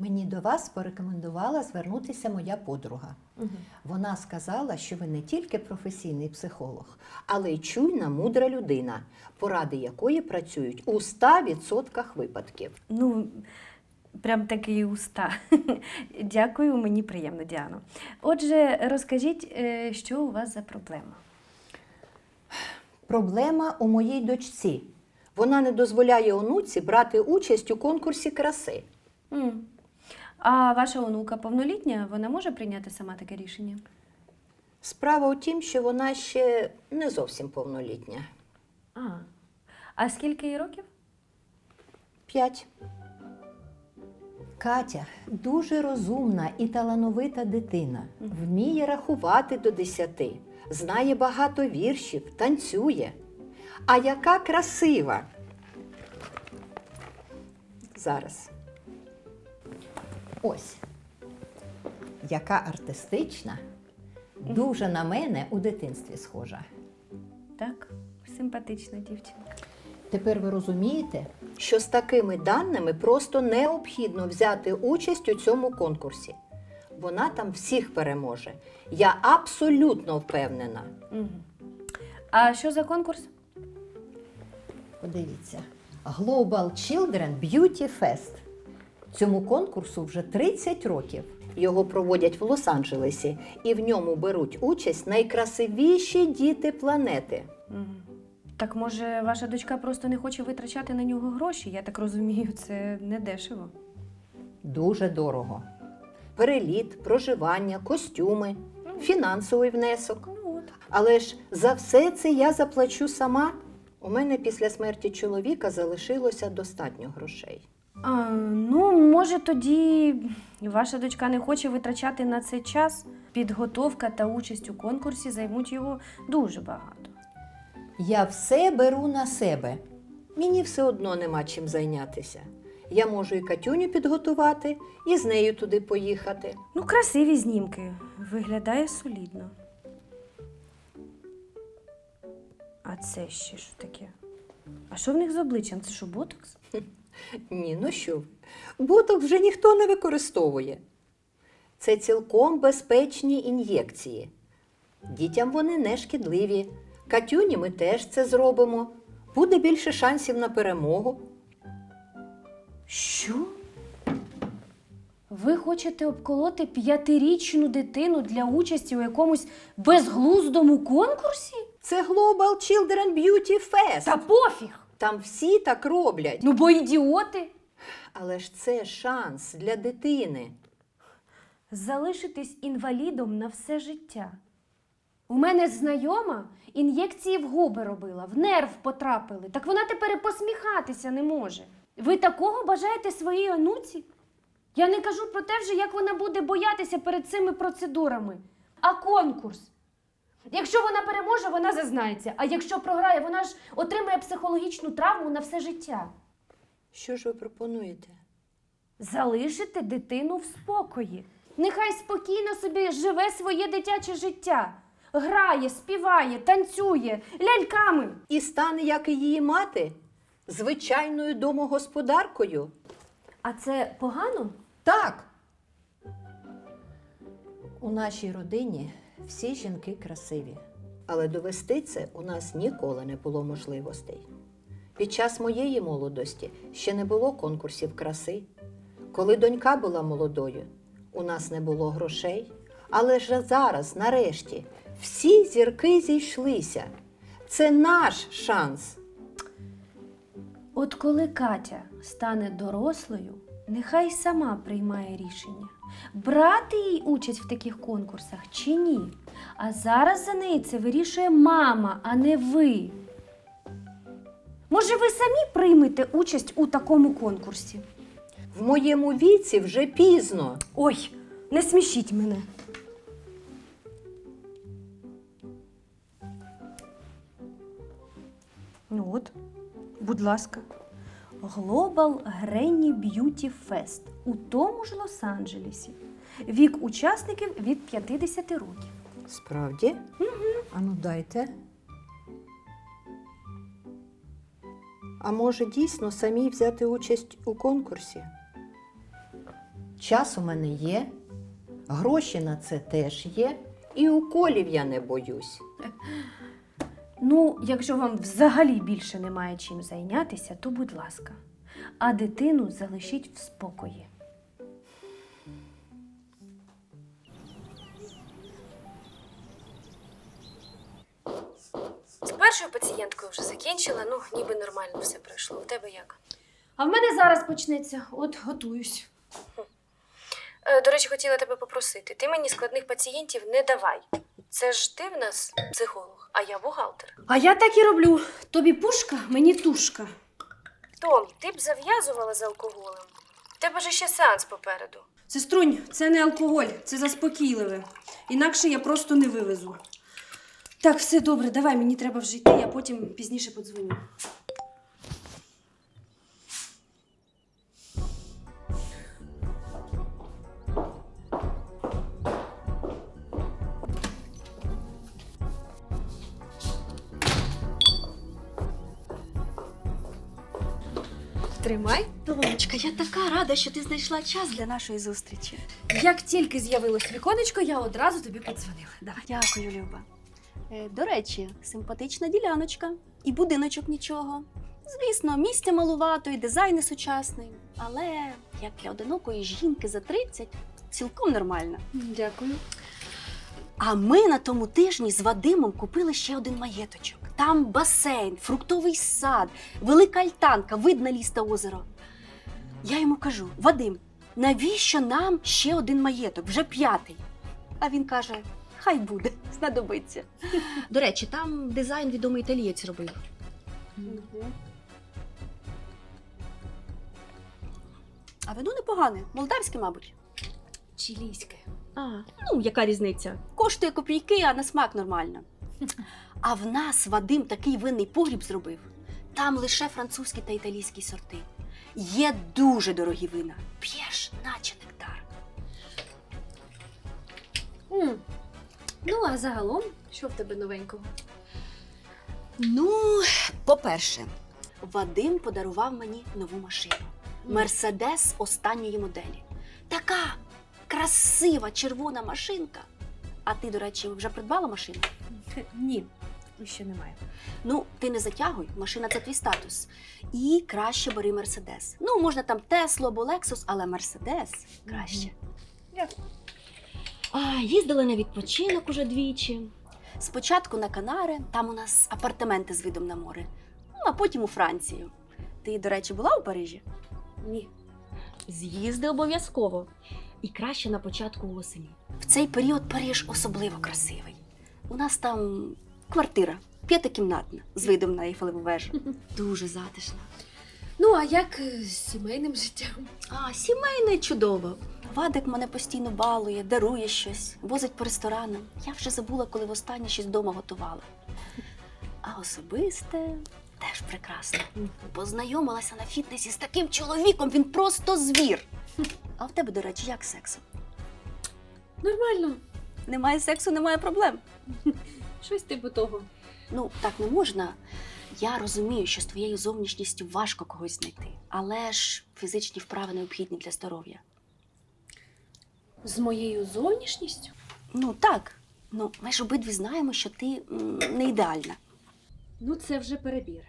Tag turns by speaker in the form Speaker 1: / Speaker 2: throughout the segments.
Speaker 1: Мені до вас порекомендувала звернутися моя подруга.
Speaker 2: Угу.
Speaker 1: Вона сказала, що ви не тільки професійний психолог, але й чуйна, мудра людина, поради якої працюють у 100% випадків.
Speaker 2: Ну, прям такі уста. Дякую, мені приємно, Діано. Отже, розкажіть, е, що у вас за проблема?
Speaker 1: Проблема у моїй дочці. Вона не дозволяє онуці брати участь у конкурсі краси.
Speaker 2: А ваша онука повнолітня, вона може прийняти сама таке рішення?
Speaker 1: Справа у тім, що вона ще не зовсім повнолітня.
Speaker 2: А. А скільки їй років?
Speaker 1: П'ять. Катя дуже розумна і талановита дитина. Вміє рахувати до десяти, знає багато віршів, танцює. А яка красива. Зараз. Ось. Яка артистична, дуже на мене у дитинстві схожа.
Speaker 2: Так, симпатична дівчинка.
Speaker 1: Тепер ви розумієте, що з такими даними просто необхідно взяти участь у цьому конкурсі. Вона там всіх переможе. Я абсолютно впевнена.
Speaker 2: Угу. А що за конкурс?
Speaker 1: Подивіться, Global Children Beauty Fest. Цьому конкурсу вже 30 років. Його проводять в Лос-Анджелесі, і в ньому беруть участь найкрасивіші діти планети.
Speaker 2: Так може, ваша дочка просто не хоче витрачати на нього гроші? Я так розумію, це не дешево.
Speaker 1: Дуже дорого. Переліт, проживання, костюми, фінансовий внесок.
Speaker 2: Ну.
Speaker 1: Але ж за все це я заплачу сама. У мене після смерті чоловіка залишилося достатньо грошей.
Speaker 2: А, ну, може, тоді ваша дочка не хоче витрачати на це час. Підготовка та участь у конкурсі займуть його дуже багато.
Speaker 1: Я все беру на себе. Мені все одно нема чим зайнятися. Я можу і Катюню підготувати, і з нею туди поїхати.
Speaker 2: Ну, красиві знімки. Виглядає солідно. А це ще що таке? А що в них з обличчям? Це що, ботокс?
Speaker 1: Ні, ну що ви. Боток вже ніхто не використовує. Це цілком безпечні ін'єкції. Дітям вони не шкідливі. Катюні ми теж це зробимо. Буде більше шансів на перемогу.
Speaker 2: Що? Ви хочете обколоти п'ятирічну дитину для участі у якомусь безглуздому конкурсі?
Speaker 1: Це Global Children Beauty Fest.
Speaker 2: Та пофіг!
Speaker 1: Там всі так роблять.
Speaker 2: Ну, бо ідіоти.
Speaker 1: Але ж це шанс для дитини.
Speaker 2: Залишитись інвалідом на все життя. У мене знайома ін'єкції в губи робила, в нерв потрапили. Так вона тепер і посміхатися не може. Ви такого бажаєте своїй онуці? Я не кажу про те вже, як вона буде боятися перед цими процедурами. А конкурс. Якщо вона переможе, вона зазнається. А якщо програє, вона ж отримає психологічну травму на все життя.
Speaker 1: Що ж ви пропонуєте?
Speaker 2: Залишити дитину в спокої. Нехай спокійно собі живе своє дитяче життя. Грає, співає, танцює, ляльками.
Speaker 1: І стане, як і її мати, звичайною домогосподаркою.
Speaker 2: А це погано?
Speaker 1: Так. У нашій родині всі жінки красиві. Але довести це у нас ніколи не було можливостей. Під час моєї молодості ще не було конкурсів краси. Коли донька була молодою, у нас не було грошей. Але ж зараз, нарешті, всі зірки зійшлися. Це наш шанс.
Speaker 2: От коли Катя стане дорослою, нехай сама приймає рішення, брати їй участь в таких конкурсах чи ні. А зараз за неї це вирішує мама, а не ви. Може, ви самі приймете участь у такому конкурсі?
Speaker 1: В моєму віці вже пізно.
Speaker 2: Ой, не смішіть мене. Ну от, будь ласка. Global Granny Beauty Fest у тому ж Лос-Анджелесі. Вік учасників від 50 років.
Speaker 1: Справді? Угу. Ану, дайте. А може дійсно самі взяти участь у конкурсі? Час у мене є, гроші на це теж є, і уколів я не боюсь.
Speaker 2: Ну, якщо вам взагалі більше немає чим зайнятися, то будь ласка. А дитину залишіть в спокої. З першою пацієнткою вже закінчила, ну, ніби нормально все пройшло. У тебе як? А в мене зараз почнеться, от готуюсь. Е, До речі, хотіла тебе попросити. Ти мені складних пацієнтів не давай. Це ж ти в нас психолог, а я бухгалтер. А я так і роблю. Тобі пушка, мені тушка. Том, ти б зав'язувала з алкоголем. В тебе ж ще сеанс попереду.
Speaker 3: Сеструнь, це не алкоголь, це заспокійливе. Інакше я просто не вивезу. Так, все добре, давай, мені треба вже йти, я потім пізніше подзвоню.
Speaker 2: Тримай.
Speaker 4: Томочка, я така рада, що ти знайшла час для нашої зустрічі.
Speaker 2: Як тільки з'явилось віконечко, я одразу тобі подзвонила. Давай.
Speaker 4: Дякую, Люба. Е, до речі, симпатична діляночка. І будиночок нічого. Звісно, місця малувато, і дизайн не сучасний. Але як для одинокої жінки за 30, цілком нормально.
Speaker 2: Дякую.
Speaker 4: А ми на тому тижні з Вадимом купили ще один маєточок. Там басейн, фруктовий сад, велика альтанка, вид на ліс та озеро. Я йому кажу: Вадим, навіщо нам ще один маєток, вже п'ятий? А він каже: хай буде, знадобиться. До речі, там дизайн відомий італієць робив. А вино непогане, молдавське, мабуть.
Speaker 2: Чилійське.
Speaker 4: А, ну, яка різниця? Коштує копійки, а на смак нормально. А в нас Вадим такий винний погріб зробив. Там лише французькі та італійські сорти. Є дуже дорогі вина. П'єш, наче нектар.
Speaker 2: М. Ну, а загалом, що в тебе новенького?
Speaker 4: Ну, по-перше, Вадим подарував мені нову машину. Мерседес останньої моделі. Така красива червона машинка. А ти, до речі, вже придбала машину?
Speaker 2: Ні, ще немає.
Speaker 4: Ну, ти не затягуй, машина це твій статус. І краще бери Мерседес. Ну, можна там Теслу або Лексус, але Мерседес краще.
Speaker 2: Дякую.
Speaker 4: А, їздили на відпочинок уже двічі. Спочатку на Канари, там у нас апартаменти з видом на море. Ну, а потім у Францію. Ти, до речі, була у Парижі?
Speaker 2: Ні.
Speaker 4: З'їзди обов'язково. І краще на початку осені. В цей період Париж особливо красивий. У нас там квартира п'ятикімнатна з видом на Ейфелеву вежу. Дуже затишна.
Speaker 2: Ну, а як е, з сімейним життям?
Speaker 4: А, сімейне чудово. Вадик мене постійно балує, дарує щось, возить по ресторанам. Я вже забула, коли востаннє щось вдома готувала. А особисте теж прекрасно. Познайомилася на фітнесі з таким чоловіком, він просто звір. А в тебе, до речі, як з сексом?
Speaker 2: Нормально.
Speaker 4: Немає сексу, немає проблем.
Speaker 2: Щось типу того.
Speaker 4: Ну, так не можна. Я розумію, що з твоєю зовнішністю важко когось знайти, але ж фізичні вправи необхідні для здоров'я.
Speaker 2: З моєю зовнішністю?
Speaker 4: Ну так. Ну, ми ж обидві знаємо, що ти м, не ідеальна.
Speaker 2: Ну, це вже перебір.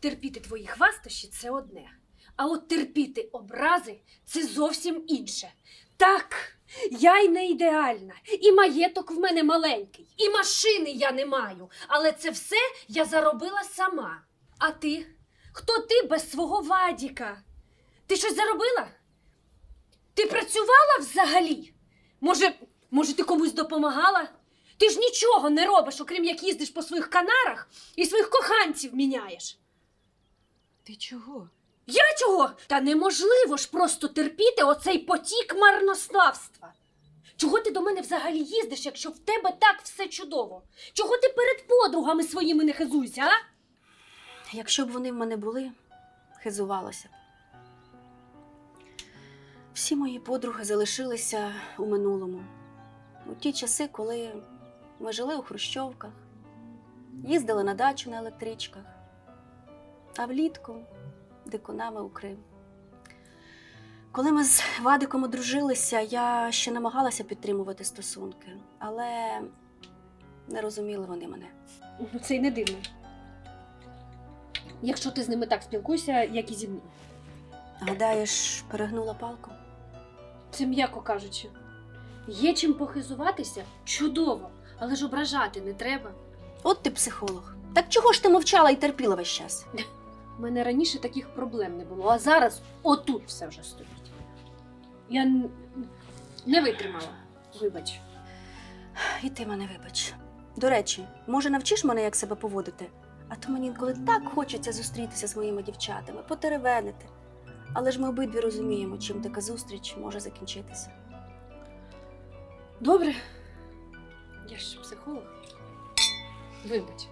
Speaker 2: Терпіти твої хвастощі це одне. А от терпіти образи це зовсім інше. Так, я й не ідеальна, і маєток в мене маленький, і машини я не маю. Але це все я заробила сама. А ти? Хто ти без свого вадіка? Ти щось заробила? Ти працювала взагалі? Може, може, ти комусь допомагала? Ти ж нічого не робиш, окрім як їздиш по своїх канарах і своїх коханців міняєш.
Speaker 3: Ти чого?
Speaker 2: Я чого? Та неможливо ж просто терпіти оцей потік марнославства. Чого ти до мене взагалі їздиш, якщо в тебе так все чудово? Чого ти перед подругами своїми не хизуйся, а?
Speaker 4: Якщо б вони в мене були, хизувалася б. Всі мої подруги залишилися у минулому. У ті часи, коли ми жили у хрущовках, їздили на дачу на електричках, а влітку дикунами у Крим. Коли ми з Вадиком одружилися, я ще намагалася підтримувати стосунки, але не розуміли вони мене.
Speaker 3: Ну, це й не дивно. Якщо ти з ними так спілкуєшся, як і зі мною.
Speaker 4: Гадаєш, перегнула палку?
Speaker 3: Це м'яко кажучи. Є чим похизуватися чудово, але ж ображати не треба.
Speaker 4: От ти психолог. Так чого ж ти мовчала і терпіла весь час?
Speaker 3: У мене раніше таких проблем не було, а зараз отут все вже стоїть. Я не витримала. Вибач.
Speaker 4: І ти мене вибач. До речі, може, навчиш мене, як себе поводити? А то мені інколи так хочеться зустрітися з моїми дівчатами, потеревенити. Але ж ми обидві розуміємо, чим така зустріч може закінчитися.
Speaker 3: Добре. Я ж психолог. Вибач.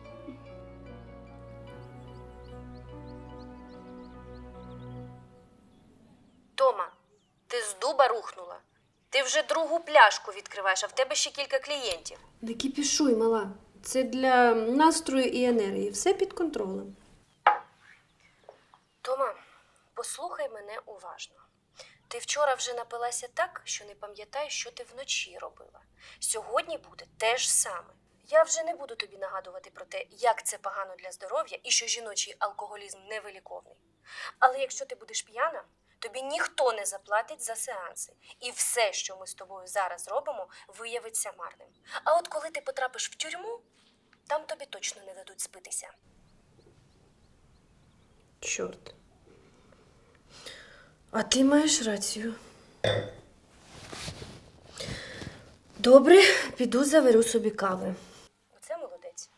Speaker 4: Вже другу пляшку відкриваєш, а в тебе ще кілька клієнтів.
Speaker 3: Не кіпішуй, мала. Це для настрою і енергії. Все під контролем.
Speaker 4: Тома, послухай мене уважно. Ти вчора вже напилася так, що не пам'ятаєш, що ти вночі робила. Сьогодні буде те ж саме. Я вже не буду тобі нагадувати про те, як це погано для здоров'я і що жіночий алкоголізм невиліковний. Але якщо ти будеш п'яна, тобі ніхто не заплатить за сеанси, і все, що ми з тобою зараз робимо, виявиться марним. А от коли ти потрапиш в тюрму, там тобі точно не дадуть спитися.
Speaker 3: Чорт. А ти маєш рацію. Добре, піду заварю собі кави.
Speaker 4: Оце молодець.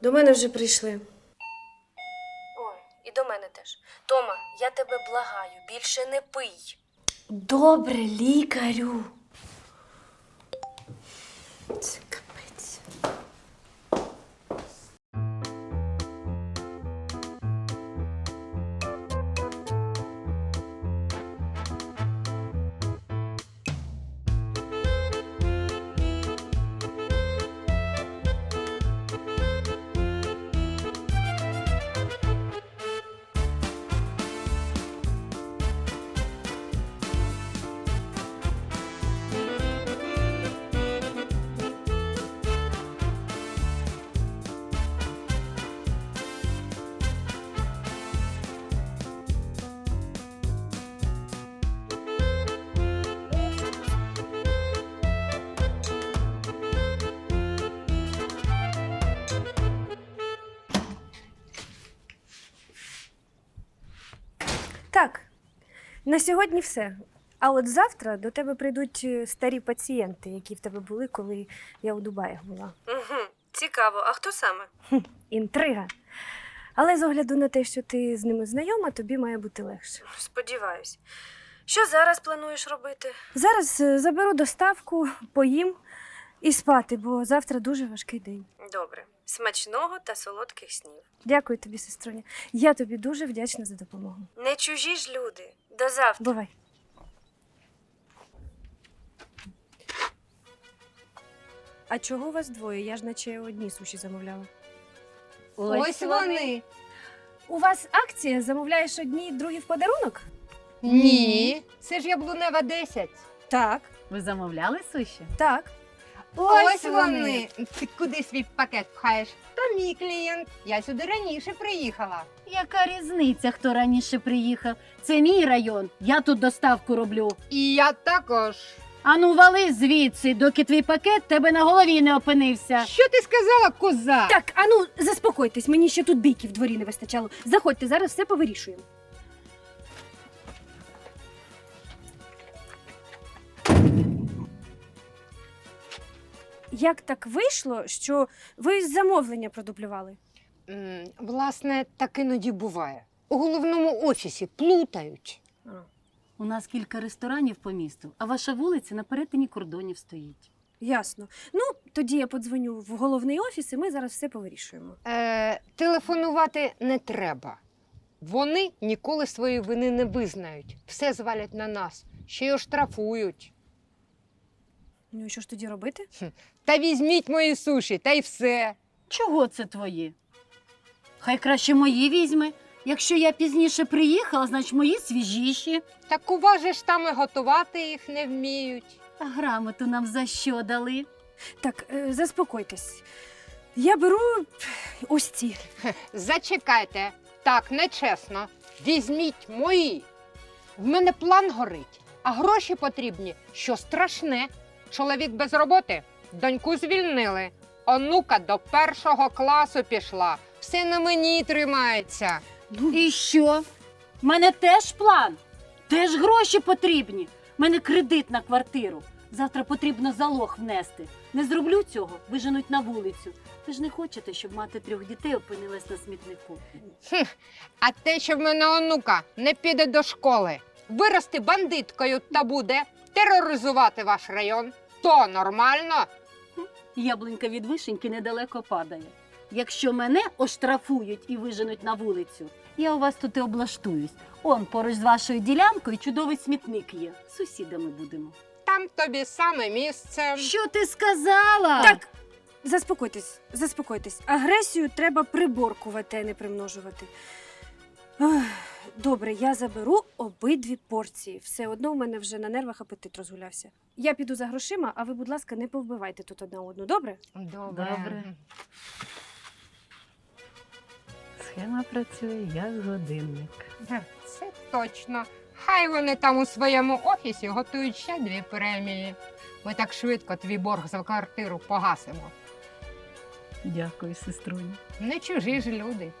Speaker 3: До мене вже прийшли.
Speaker 4: Благаю, більше не пий.
Speaker 3: Добре, лікарю.
Speaker 2: На сьогодні все. А от завтра до тебе прийдуть е, старі пацієнти, які в тебе були, коли я у Дубаях була.
Speaker 4: Угу. Цікаво, а хто саме?
Speaker 2: Інтрига. Але з огляду на те, що ти з ними знайома, тобі має бути легше.
Speaker 4: Сподіваюсь. Що зараз плануєш робити?
Speaker 2: Зараз е, заберу доставку, поїм і спати, бо завтра дуже важкий день.
Speaker 4: Добре. Смачного та солодких снів.
Speaker 2: Дякую тобі, сестроня. Я тобі дуже вдячна за допомогу.
Speaker 4: Не чужі ж люди. До завтра.
Speaker 2: Бувай. А чого вас двоє? Я ж наче одні суші замовляла.
Speaker 5: Ось вони.
Speaker 2: У вас акція замовляєш одні, другі в подарунок?
Speaker 5: Ні, це ж яблунева 10.
Speaker 2: Так,
Speaker 6: Ви замовляли суші?
Speaker 2: так.
Speaker 5: Ось вони. Ти куди свій пакет пхаєш? То мій клієнт. Я сюди раніше приїхала.
Speaker 6: Яка різниця, хто раніше приїхав? Це мій район. Я тут доставку роблю.
Speaker 5: І я також.
Speaker 6: Ану, вали звідси, доки твій пакет тебе на голові не опинився.
Speaker 5: Що ти сказала, коза?
Speaker 2: Так, ану, заспокойтесь, мені ще тут бійки в дворі не вистачало. Заходьте, зараз все повирішуємо. Як так вийшло, що ви замовлення продублювали?
Speaker 5: М, Власне, так іноді буває. У головному офісі плутають.
Speaker 6: У нас кілька ресторанів по місту, а ваша вулиця на перетині кордонів стоїть.
Speaker 2: Ясно. Ну, тоді я подзвоню в головний офіс, і ми зараз все повирішуємо.
Speaker 5: Е, телефонувати не треба. Вони ніколи своєї вини не визнають. Все звалять на нас, ще й оштрафують.
Speaker 2: Ну і що ж тоді робити?
Speaker 5: Та візьміть мої суші, та й все.
Speaker 6: Чого це твої? Хай краще мої візьме. Якщо я пізніше приїхала, значить мої свіжіші.
Speaker 5: Так у вас же ж там і готувати їх не вміють.
Speaker 6: А грамоту нам за що дали?
Speaker 2: Так, е, заспокойтесь. Я беру ось ці.
Speaker 5: Зачекайте, так нечесно. Візьміть мої. В мене план горить, а гроші потрібні, що страшне. Чоловік без роботи, доньку звільнили. Онука до першого класу пішла. Все на мені тримається.
Speaker 6: І що? У мене теж план. Теж гроші потрібні. У мене кредит на квартиру. Завтра потрібно залог внести. Не зроблю цього, виженуть на вулицю. Ви ж не хочете, щоб мати трьох дітей опинилась на смітнику.
Speaker 5: А те, що в мене онука не піде до школи, вирости бандиткою та буде тероризувати ваш район, то нормально.
Speaker 6: Яблунька від вишеньки недалеко падає. Якщо мене оштрафують і виженуть на вулицю, я у вас тут і облаштуюсь. Он поруч з вашою ділянкою чудовий смітник є. Сусідами будемо.
Speaker 5: Там тобі саме місце.
Speaker 6: Що ти сказала?
Speaker 2: Так, заспокойтесь, заспокойтесь. Агресію треба приборкувати, а не примножувати. Ах, Добре, я заберу обидві порції. Все одно в мене вже на нервах апетит розгулявся. Я піду за грошима, а ви, будь ласка, не повбивайте тут одна одну, добре?
Speaker 5: Добре.
Speaker 6: Схема працює як годинник.
Speaker 5: Це точно. Хай вони там у своєму офісі готують ще дві премії. Ми так швидко твій борг за квартиру погасимо.
Speaker 6: Дякую, сестру.
Speaker 5: Не чужі ж люди.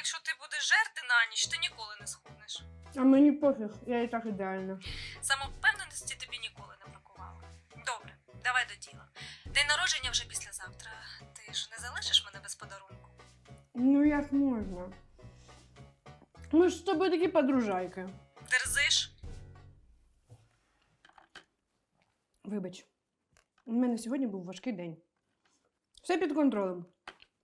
Speaker 7: Якщо ти будеш жерти на ніч, ти ніколи не схуднеш.
Speaker 2: А мені пофіг, я і так ідеальна.
Speaker 7: Самовпевненості тобі ніколи не бракувало. Добре, давай до діла. День народження вже післязавтра. Ти ж не залишиш мене без подарунку.
Speaker 2: Ну як можна? Ми ж з тобою такі подружайки.
Speaker 7: Дерзиш?
Speaker 2: Вибач, у мене сьогодні був важкий день. Все під контролем.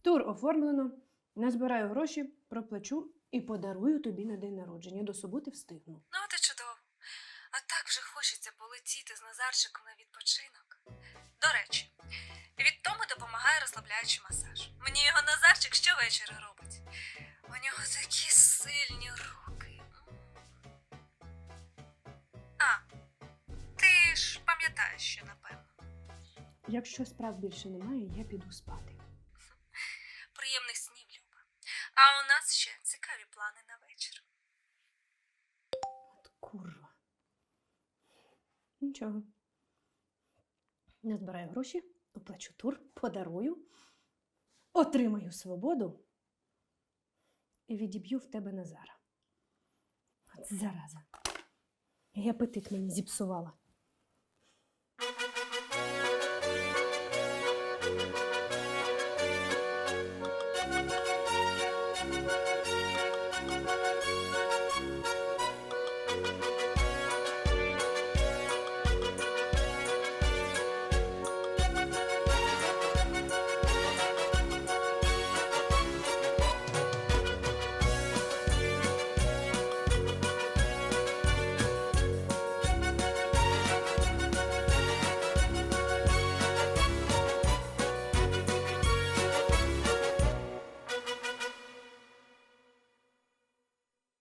Speaker 2: Тур оформлено, назбираю гроші, проплачу і подарую тобі на день народження. До суботи встигну.
Speaker 7: Ну, і чудово. А так вже хочеться полетіти з Назарчиком на відпочинок. До речі, від Томи допомагає розслабляючий масаж. Мені його Назарчик щовечора робить. У нього такі сильні руки. А, ти ж пам'ятаєш, що напевно.
Speaker 2: Якщо справ більше немає, я піду спати.
Speaker 7: Приємних снів, Люба. А у нас ще цікаві плани на вечір.
Speaker 2: От курва. Нічого. Назбираю гроші, оплачу тур, подарую, отримаю свободу і відіб'ю в тебе Назара. От зараза. І апетит мені зіпсувала.